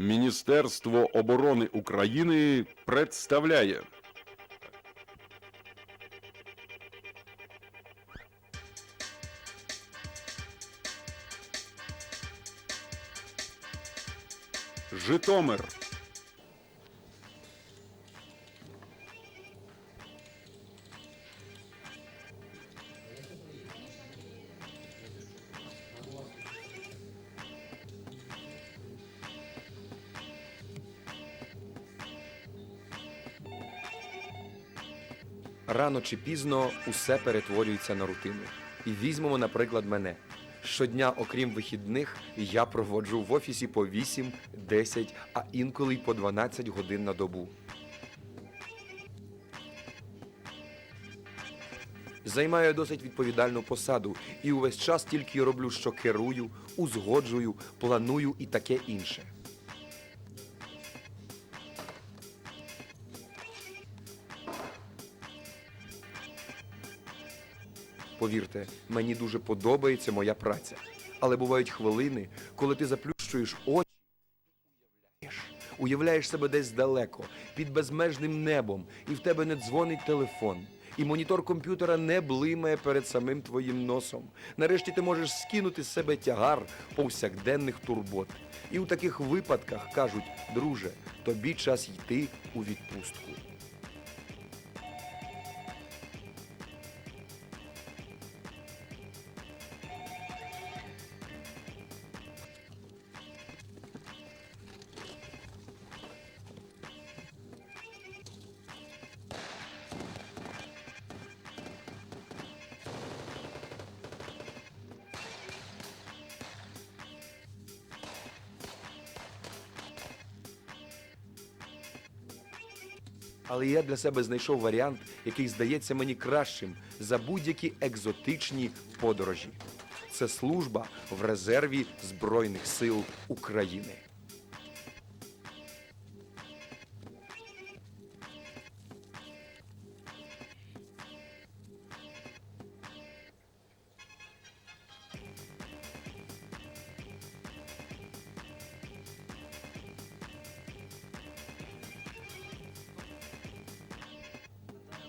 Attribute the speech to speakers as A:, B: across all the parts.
A: Міністерство оборони України представляє Житомир.
B: Рано чи пізно усе перетворюється на рутину. І візьмемо, наприклад, мене. Щодня, окрім вихідних, я проводжу в офісі по 8, 10, а інколи й по 12 годин на добу. Займаю досить відповідальну посаду і увесь час тільки роблю, що керую, узгоджую, планую і таке інше. Повірте, мені дуже подобається моя праця. Але бувають хвилини, коли ти заплющуєш очі уявляєш. Уявляєш себе десь далеко, під безмежним небом, і в тебе не дзвонить телефон. І монітор комп'ютера не блимає перед самим твоїм носом. Нарешті ти можеш скинути з себе тягар повсякденних турбот. І у таких випадках кажуть, друже, тобі час йти у відпустку. Але я для себе знайшов варіант, який здається мені кращим за будь-які екзотичні подорожі. Це служба в резерві Збройних сил України.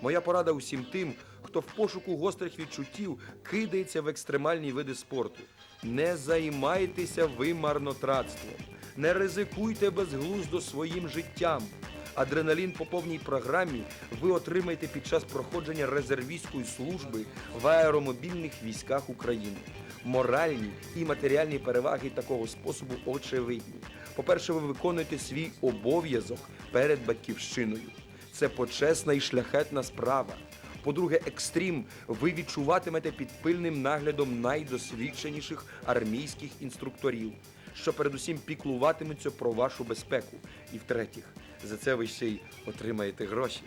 B: Моя порада усім тим, хто в пошуку гострих відчуттів кидається в екстремальні види спорту. Не займайтеся ви марнотратством, не ризикуйте безглуздо своїм життям. Адреналін по повній програмі ви отримаєте під час проходження резервістської служби в аеромобільних військах України. Моральні і матеріальні переваги такого способу очевидні. По-перше, ви виконуєте свій обов'язок перед батьківщиною. Це почесна і шляхетна справа. По-друге, екстрім ви відчуватимете під пильним наглядом найдосвідченіших армійських інструкторів, що передусім піклуватимуться про вашу безпеку. І в-третіх, за це ви ще й отримаєте гроші.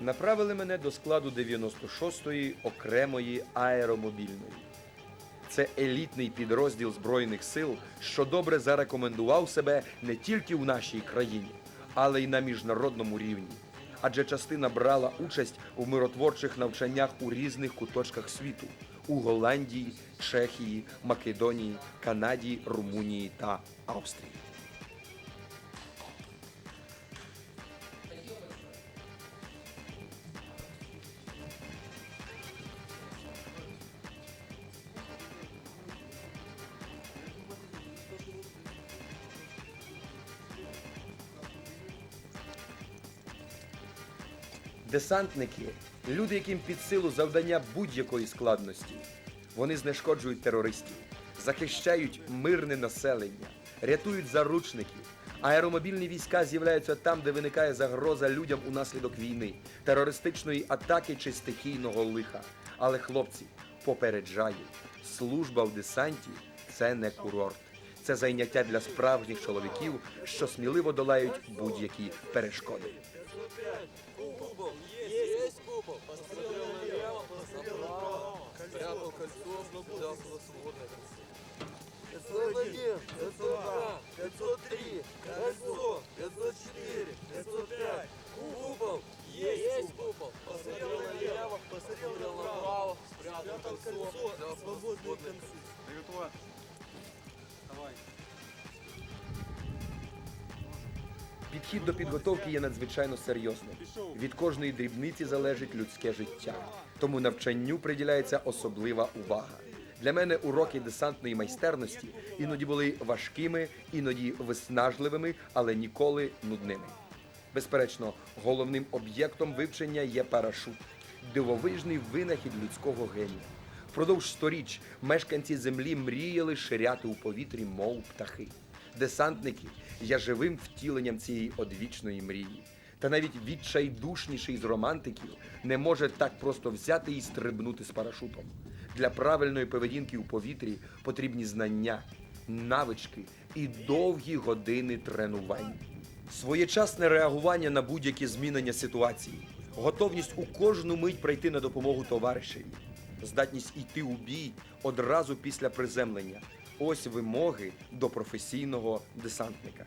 B: Направили мене до складу 96-ї окремої аеромобільної. Це елітний підрозділ Збройних сил, що добре зарекомендував себе не тільки в нашій країні, але й на міжнародному рівні. Адже частина брала участь у миротворчих навчаннях у різних куточках світу. у Голландії, Чехії, Македонії, Канаді, Румунії та Австрії. Десантники люди, яким під силу завдання будь-якої складності. Вони знешкоджують терористів, захищають мирне населення, рятують заручників. Аеромобільні війська з'являються там, де виникає загроза людям унаслідок війни, терористичної атаки чи стихійного лиха. Але хлопці попереджаю, служба в десанті це не курорт. Це зайняття для справжніх чоловіків, що сміливо долають будь-які перешкоди.
C: 503, кольцо, 504, 505. Купол. Есть купол. Посмотрел налево, посмотрел направо. Спрятал кольцо, взял свободное кольцо.
B: Підхід до підготовки є надзвичайно серйозним. Від кожної дрібниці залежить людське життя, тому навчанню приділяється особлива увага. Для мене уроки десантної майстерності іноді були важкими, іноді виснажливими, але ніколи нудними. Безперечно, головним об'єктом вивчення є парашут, дивовижний винахід людського генія. Впродовж сторіч мешканці землі мріяли ширяти у повітрі, мов птахи. Десантники є живим втіленням цієї одвічної мрії. Та навіть відчайдушніший з романтиків не може так просто взяти і стрибнути з парашутом. Для правильної поведінки у повітрі потрібні знання, навички і довгі години тренувань. Своєчасне реагування на будь-які змінення ситуації, готовність у кожну мить прийти на допомогу товаришеві, здатність йти у бій одразу після приземлення. Ось вимоги до професійного десантника.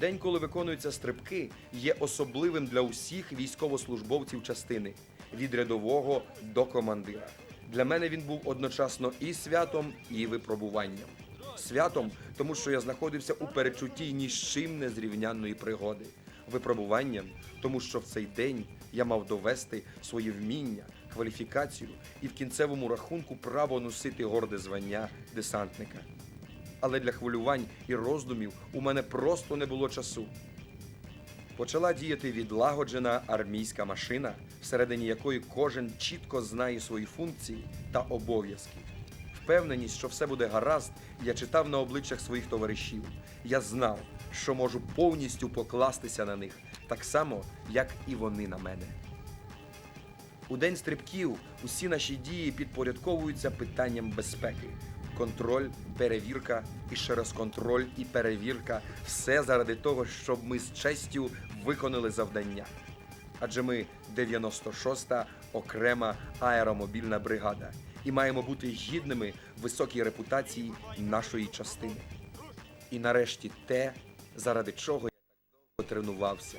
B: День, коли виконуються стрибки, є особливим для усіх військовослужбовців частини від рядового до командира. Для мене він був одночасно і святом, і випробуванням. Святом, тому що я знаходився у перечутті ні з чим незрівнянної пригоди. Випробуванням, тому що в цей день я мав довести свої вміння, кваліфікацію і в кінцевому рахунку право носити горде звання десантника. Але для хвилювань і роздумів у мене просто не було часу. Почала діяти відлагоджена армійська машина, всередині якої кожен чітко знає свої функції та обов'язки. Впевненість, що все буде гаразд, я читав на обличчях своїх товаришів. Я знав, що можу повністю покластися на них, так само, як і вони на мене. У день стрибків усі наші дії підпорядковуються питанням безпеки. Контроль, перевірка і ще раз контроль і перевірка все заради того, щоб ми з честю виконали завдання. Адже ми 96-та окрема аеромобільна бригада і маємо бути гідними високій репутації нашої частини. І нарешті те, заради чого я так довго тренувався,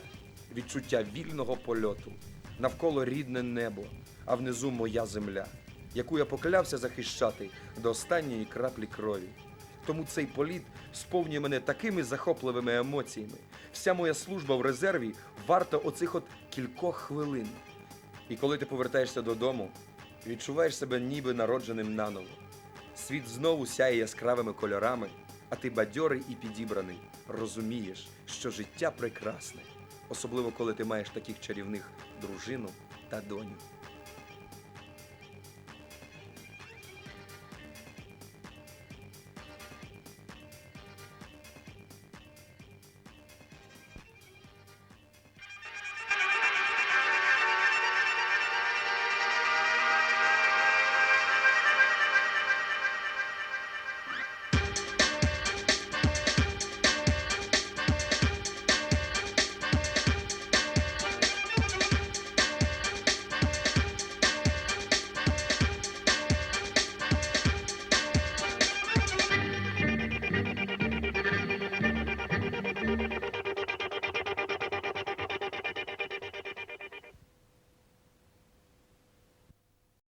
B: відчуття вільного польоту, навколо рідне небо, а внизу моя земля, яку я поклявся захищати до останньої краплі крові. Тому цей політ сповнює мене такими захопливими емоціями. Вся моя служба в резерві варта оцих от кількох хвилин. І коли ти повертаєшся додому, відчуваєш себе ніби народженим наново. Світ знову сяє яскравими кольорами, а ти бадьорий і підібраний, розумієш, що життя прекрасне, особливо коли ти маєш таких чарівних дружину та доню.